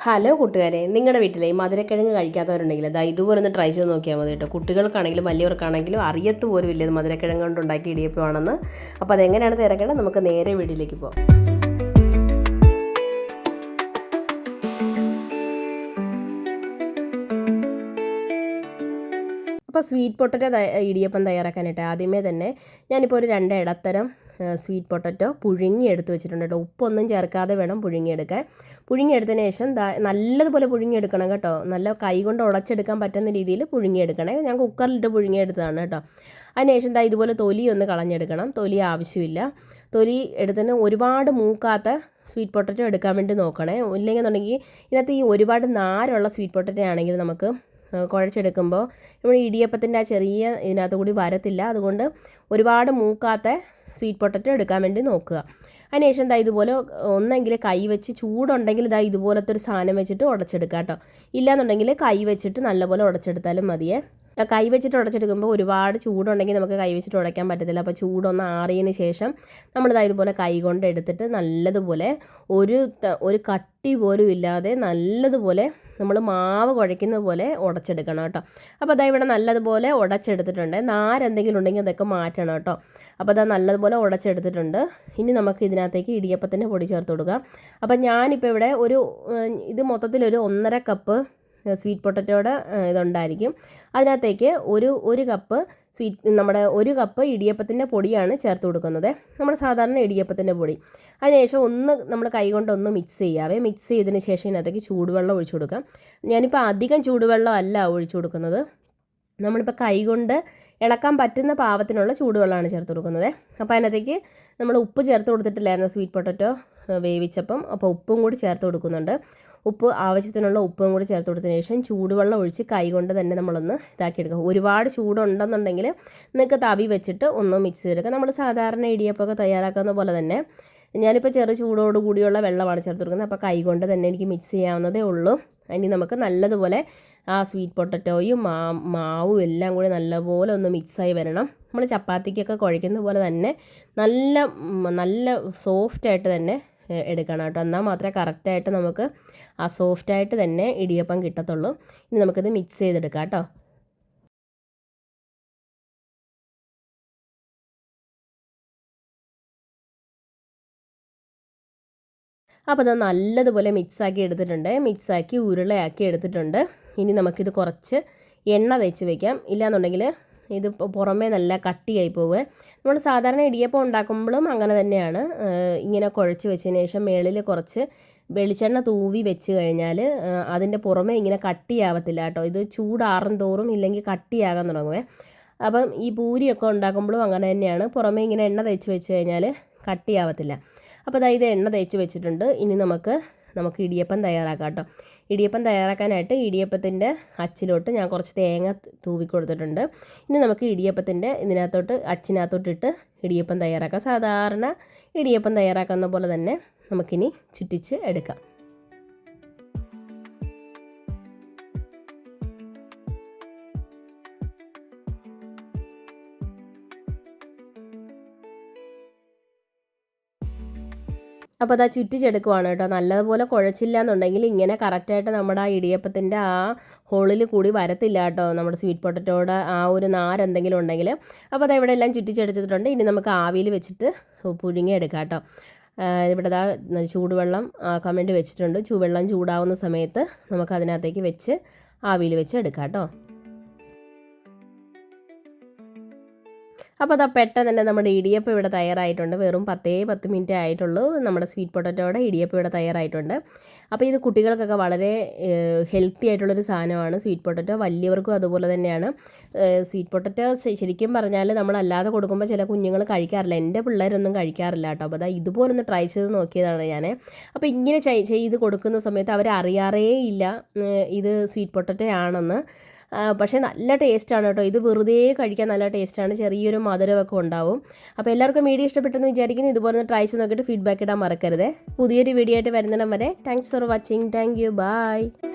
Hello കൂട്ടുകാരെ നിങ്ങളുടെ വീട്ടിലെ ഈ മധുരക്കിഴങ്ങ് കഴിക്കാത്തവരുണ്ടെങ്കിൽ അതാ ഇതുപോലെ ഒന്ന് ട്രൈ ചെയ്ത് നോക്കിയാൽ മതി കേട്ടോ. കുട്ടികൾക്കാണെങ്കിലും വലിയവർക്കാണെങ്കിലും അറിയത്ത് പോലും ഇല്ല മധുരക്കിഴങ്ങ് കൊണ്ട് ഉണ്ടാക്കി ഇടിയപ്പമാണെന്ന് അപ്പോൾ അതെങ്ങനെയാണ് തിരക്കേണ്ടത്? നമുക്ക് നേരെ വീട്ടിലേക്ക് പോകാം അപ്പോൾ സ്വീറ്റ് പൊട്ടറ്റോ ഇടിയപ്പം തയ്യാറാക്കാനായിട്ട് ആദ്യമേ തന്നെ ഞാനിപ്പോൾ ഒരു രണ്ട് ഇടത്തരം സ്വീറ്റ് പൊട്ടറ്റോ പുഴുങ്ങി എടുത്ത് വെച്ചിട്ടുണ്ട് കേട്ടോ. ഉപ്പൊന്നും ചേർക്കാതെ വേണം പുഴുങ്ങിയെടുക്കാൻ. പുഴുങ്ങിയെടുത്തതിന് ശേഷം നല്ലതുപോലെ പുഴുങ്ങിയെടുക്കണം കേട്ടോ. നല്ല കൈ കൊണ്ട് ഉടച്ചെടുക്കാൻ പറ്റുന്ന രീതിയിൽ പുഴുങ്ങിയെടുക്കണേ. ഞാൻ കുക്കറിലിട്ട് പുഴുങ്ങിയെടുത്തതാണ് കേട്ടോ. അതിനുശേഷം ദാ ഇതുപോലെ തൊലി ഒന്ന് കളഞ്ഞെടുക്കണം. തൊലി ആവശ്യമില്ല. തൊലി എടുത്തതിന് ഒരുപാട് മൂക്കാത്ത സ്വീറ്റ് പൊട്ടറ്റോ എടുക്കാൻ വേണ്ടി നോക്കണേ. ഇല്ലെങ്കിൽ ഇല്ലെന്നുണ്ടെങ്കിൽ ഇതിനകത്ത് ഈ ഒരുപാട് നാരുള്ള സ്വീറ്റ് പൊട്ടറ്റോ ആണെങ്കിൽ നമുക്ക് കുഴച്ചെടുക്കുമ്പോൾ നമ്മൾ ഇടിയപ്പത്തിന്റെ ആ ചെറിയ ഇതിനകത്ത് കൂടി വരത്തില്ല. അതുകൊണ്ട് ഒരുപാട് മൂക്കാത്ത സ്വീറ്റ് പൊട്ടറ്റോ എടുക്കാൻ വേണ്ടി നോക്കുക. അതിനുശേഷം ഇതാ ഇതുപോലെ ഒന്നെങ്കിൽ കൈ വെച്ച് ചൂടുണ്ടെങ്കിൽ ഇതാ ഇതുപോലത്തെ ഒരു സാധനം വെച്ചിട്ട് ഉടച്ചെടുക്കുക കേട്ടോ. ഇല്ലാന്നുണ്ടെങ്കിൽ കൈ വെച്ചിട്ട് നല്ലപോലെ ഉടച്ചെടുത്താലും മതിയേ. കൈ വെച്ചിട്ട് ഉടച്ചെടുക്കുമ്പോൾ ഒരുപാട് ചൂടുണ്ടെങ്കിൽ നമുക്ക് കൈ വെച്ചിട്ട് ഉടയ്ക്കാൻ പറ്റത്തില്ല. അപ്പോൾ ചൂടൊന്ന് ആറിയതിന് ശേഷം നമ്മളിതാ ഇതുപോലെ കൈ കൊണ്ട് എടുത്തിട്ട് നല്ലതുപോലെ ഒരു ഒരു കട്ടി പോലും ഇല്ലാതെ നല്ലതുപോലെ നമ്മൾ മാവ് കുഴയ്ക്കുന്ന പോലെ ഉടച്ചെടുക്കണം കേട്ടോ. അപ്പോൾ അതാ ഇവിടെ നല്ലതുപോലെ ഉടച്ചെടുത്തിട്ടുണ്ട്. നാരെന്തെങ്കിലും ഉണ്ടെങ്കിൽ അതൊക്കെ മാറ്റണം കേട്ടോ. അപ്പോൾ അതാ നല്ലതുപോലെ ഉടച്ചെടുത്തിട്ടുണ്ട്. ഇനി നമുക്ക് ഇതിനകത്തേക്ക് ഇടിയപ്പത്തിന്റെ പൊടി ചേർത്ത് കൊടുക്കാം. അപ്പോൾ ഞാനിപ്പോൾ ഇവിടെ ഒരു ഇത് മൊത്തത്തിലൊരു ഒന്നര കപ്പ് സ്വീറ്റ് പൊട്ടറ്റോയുടെ ഇതുണ്ടായിരിക്കും. അതിനകത്തേക്ക് ഒരു ഒരു കപ്പ് സ്വീറ്റ് നമ്മുടെ ഒരു കപ്പ് ഇടിയപ്പത്തിന്റെ പൊടിയാണ് ചേർത്ത് കൊടുക്കുന്നത്. നമ്മൾ സാധാരണ ഇടിയപ്പത്തിന്റെ പൊടി. അതിനുശേഷം ഒന്ന് നമ്മൾ കൈകൊണ്ട് ഒന്ന് മിക്സ് ചെയ്യാവേ. മിക്സ് ചെയ്തതിന് ശേഷം ഇതിനകത്തേക്ക് ചൂടുവെള്ളം ഒഴിച്ചു കൊടുക്കാം. ഞാനിപ്പോൾ അധികം ചൂടുവെള്ളം അല്ല ഒഴിച്ചു കൊടുക്കുന്നത്. നമ്മളിപ്പോൾ കൈകൊണ്ട് ഇളക്കാൻ പറ്റുന്ന പാവത്തിനുള്ള ചൂടുവെള്ളമാണ് ചേർത്ത് കൊടുക്കുന്നത്. അപ്പോൾ അതിനകത്തേക്ക് നമ്മൾ ഉപ്പ് ചേർത്ത് കൊടുത്തിട്ടില്ലായിരുന്നു സ്വീറ്റ് പൊട്ടറ്റോ വേവിച്ചപ്പം. അപ്പോൾ ഉപ്പും കൂടി ചേർത്ത് കൊടുക്കുന്നുണ്ട്. ഉപ്പ് ആവശ്യത്തിനുള്ള ഉപ്പും കൂടി ചേർത്ത് കൊടുത്തതിന് ശേഷം ചൂടുവെള്ളം ഒഴിച്ച് കൈ കൊണ്ട് തന്നെ നമ്മളൊന്ന് ഇതാക്കിയെടുക്കുക. ഒരുപാട് ചൂടുണ്ടെന്നുണ്ടെങ്കിൽ നിങ്ങൾക്ക് തവി വെച്ചിട്ട് ഒന്ന് മിക്സ് ചെയ്തെടുക്കുക. നമ്മൾ സാധാരണ ഇടിയപ്പമൊക്കെ തയ്യാറാക്കുന്ന പോലെ തന്നെ ഞാനിപ്പോൾ ചെറു ചൂടോട് കൂടിയുള്ള വെള്ളമാണ് ചേർത്ത് കൊടുക്കുന്നത്. അപ്പോൾ കൈകൊണ്ട് തന്നെ എനിക്ക് മിക്സ് ചെയ്യാവുന്നതേ ഉള്ളൂ. ഇനി നമുക്ക് നല്ലതുപോലെ ആ സ്വീറ്റ് പൊട്ടറ്റോയും മാ മാവും എല്ലാം കൂടി നല്ലപോലെ ഒന്ന് മിക്സായി വരണം. നമ്മൾ ചപ്പാത്തിക്കൊക്കെ കുഴയ്ക്കുന്ന പോലെ തന്നെ നല്ല നല്ല സോഫ്റ്റായിട്ട് തന്നെ എടുക്കണം കേട്ടോ. എന്നാൽ മാത്രമേ കറക്റ്റായിട്ട് നമുക്ക് ആ സോഫ്റ്റായിട്ട് തന്നെ ഇടിയപ്പം കിട്ടത്തുള്ളൂ. ഇനി നമുക്കിത് മിക്സ് ചെയ്തെടുക്കാം കേട്ടോ. അപ്പോൾ അത് നല്ലതുപോലെ മിക്സാക്കി എടുത്തിട്ടുണ്ട്. മിക്സാക്കി ഉരുളയാക്കി എടുത്തിട്ടുണ്ട്. ഇനി നമുക്കിത് കുറച്ച് എണ്ണ തേച്ച് വയ്ക്കാം ഇല്ലയെന്നുണ്ടെങ്കിൽ ഇത് പുറമേ നല്ല കട്ടിയായി പോകുക നമ്മൾ സാധാരണ ഇടിയപ്പം ഉണ്ടാക്കുമ്പോഴും അങ്ങനെ തന്നെയാണ്. ഇങ്ങനെ കുഴച്ച് വെച്ചതിന് ശേഷം മേളിൽ കുറച്ച് വെളിച്ചെണ്ണ തൂവി വെച്ച് കഴിഞ്ഞാൽ അതിന്റെ പുറമേ ഇങ്ങനെ കട്ടിയാവത്തില്ല കേട്ടോ. ഇത് ചൂടാറും തോറും ഇല്ലെങ്കിൽ കട്ടിയാകാൻ തുടങ്ങുവേ. അപ്പം ഈ പൂരിയൊക്കെ ഉണ്ടാക്കുമ്പോഴും അങ്ങനെ തന്നെയാണ്. പുറമേ ഇങ്ങനെ എണ്ണ തേച്ച് വെച്ച് കഴിഞ്ഞാൽ കട്ടിയാവത്തില്ല. അപ്പോൾ അതായത് എണ്ണ തേച്ച് വെച്ചിട്ടുണ്ട്. ഇനി നമുക്ക് നമുക്ക് ഇടിയപ്പം തയ്യാറാക്കാം കേട്ടോ ഇടിയപ്പം തയ്യാറാക്കാനായിട്ട് ഇടിയപ്പത്തിന്റെ അച്ചിലോട്ട് ഞാൻ കുറച്ച് തേങ്ങ തൂവി കൊടുത്തിട്ടുണ്ട്. ഇനി നമുക്ക് ഇടിയപ്പത്തിന്റെ ഇതിനകത്തോട്ട് അച്ചിനകത്തോട്ടിട്ട് ഇടിയപ്പം തയ്യാറാക്കാം. സാധാരണ ഇടിയപ്പം തയ്യാറാക്കുന്ന പോലെ തന്നെ നമുക്കിനി ചുറ്റിച്ച് എടുക്കാം. അപ്പോൾ ചുറ്റി ചുറ്റിച്ചെടുക്കുവാണ് കേട്ടോ. നല്ലതുപോലെ കുഴച്ചില്ല എന്നുണ്ടെങ്കിൽ ഇങ്ങനെ കറക്റ്റായിട്ട് നമ്മുടെ ആ ഇടിയപ്പത്തിന്റെ ആ ഹോളിൽ കൂടി വരത്തില്ല കേട്ടോ. നമ്മുടെ സ്വീറ്റ് പൊട്ടറ്റോയുടെ ആ ഒരു നാര് എന്തെങ്കിലും ഉണ്ടെങ്കിൽ. അപ്പോൾ അത് ഇവിടെ എല്ലാം ചുറ്റിച്ചെടുത്തിട്ടുണ്ട്. ഇനി നമുക്ക് ആവിയിൽ വെച്ചിട്ട് പുഴുങ്ങിയെടുക്കാം കേട്ടോ. ഇവിടെ ദാ ചൂടുവെള്ളം ആക്കാൻ വേണ്ടി വെച്ചിട്ടുണ്ട്. ചൂവെള്ളം ചൂടാവുന്ന സമയത്ത് നമുക്ക് അതിനകത്തേക്ക് വെച്ച് ആവിയിൽ വെച്ച് എടുക്കാം കേട്ടോ. അപ്പോൾ അതാ പെട്ടെന്ന് തന്നെ നമ്മുടെ ഇടിയപ്പം ഇവിടെ തയ്യാറായിട്ടുണ്ട്. വെറും പത്തേ പത്ത് മിനിറ്റ് ആയിട്ടുള്ളൂ. നമ്മുടെ സ്വീറ്റ് പൊട്ടറ്റോയുടെ ഇടിയപ്പം ഇവിടെ തയ്യാറായിട്ടുണ്ട്. അപ്പോൾ ഇത് കുട്ടികൾക്കൊക്കെ വളരെ ഹെൽത്തി ആയിട്ടുള്ളൊരു സാധനമാണ് സ്വീറ്റ് പൊട്ടറ്റോ വലിയവർക്കും അതുപോലെ തന്നെയാണ്. സ്വീറ്റ് പൊട്ടറ്റോ ശരിക്കും പറഞ്ഞാൽ നമ്മളല്ലാതെ കൊടുക്കുമ്പോൾ ചില കുഞ്ഞുങ്ങൾ കഴിക്കാറില്ല. എന്റെ പിള്ളേരൊന്നും കഴിക്കാറില്ല കേട്ടോ. അപ്പോൾ അതാ ഇതുപോലൊന്ന് ട്രൈ ചെയ്ത് നോക്കിയതാണ് ഞാൻ അപ്പോൾ ഇങ്ങനെ ചെയ്ത് കൊടുക്കുന്ന സമയത്ത് അവർ അറിയാറേ ഇല്ല ഇത് സ്വീറ്റ് പൊട്ടറ്റോ ആണെന്ന്. പക്ഷേ നല്ല ടേസ്റ്റാണ് കേട്ടോ. ഇത് വെറുതെ കഴിക്കാൻ നല്ല ടേസ്റ്റാണ്. ചെറിയൊരു മധുരമൊക്കെ ഉണ്ടാവും. അപ്പോൾ എല്ലാവർക്കും വീഡിയോ ഇഷ്ടപ്പെട്ടെന്ന് വിചാരിക്കുന്നു. ഇതുപോലെ ഒന്ന് ട്രൈ ചെയ്ത് നോക്കിയിട്ട് ഫീഡ്ബാക്ക് ഇടാൻ മറക്കരുത്. പുതിയൊരു വീഡിയോ ആയിട്ട് വരുന്നിടം വരെ. Thanks for watching thank you bye